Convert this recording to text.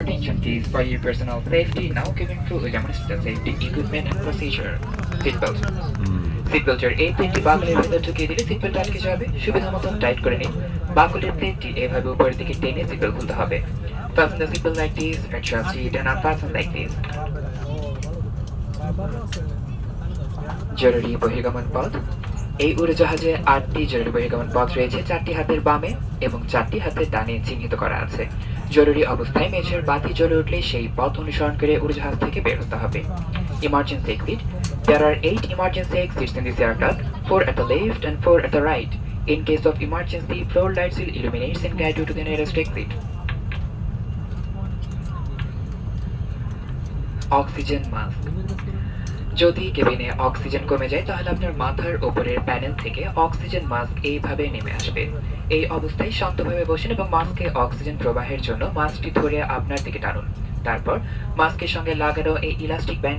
Attention please for your personal safety. Now giving full demonstration safety equipment and procedure. Seatbelt. সিটবেল্টের এই প্লেটটি বাকলের ভেতর ঢুকিয়ে দিলে seatbelt আটকে যাবে সুবিধা মতন টাইট করে নিন বাকলের প্লেটটি এভাবে উপরের দিকে টেনে সিটবেল্ট খুলতে হবে Fasten the seatbelt like this, adjust it and unfasten like this. জরুরি বহির্গমন পথ এই উড়োজাহাজে আটটি জরুরি বহিগমন পথ রয়েছে, চারটি হাতের বামে এবং চারটি হাতের ডানে চিহ্নিত করা আছে। জরুরি অবস্থায় মেঝের বাতি জ্বলে উঠলে সেই পথ অনুসরণ করে উড়োজাহাজ থেকে বের হতে হবে। Emergency exit there are eight emergency exit in this aircraft four at the left and four at the right in case of emergency floor lights will illuminates in guide to the nearest exit oxygen mask যদি কেবিনে oxygen কমে যায়, তাহলে আপনার মাথার উপরের panel থেকে oxygen mask এইভাবে নেমে আসবে। এই অবস্থায় শান্তভাবে বসেন এবং মাস্কে অক্সিজেন প্রবাহের জন্য মাস্কটি ধরে আপনার দিকে টানুন। তারপর মাস্কের সঙ্গে লাগানো এই ইলাস্টিক ব্যান্ডের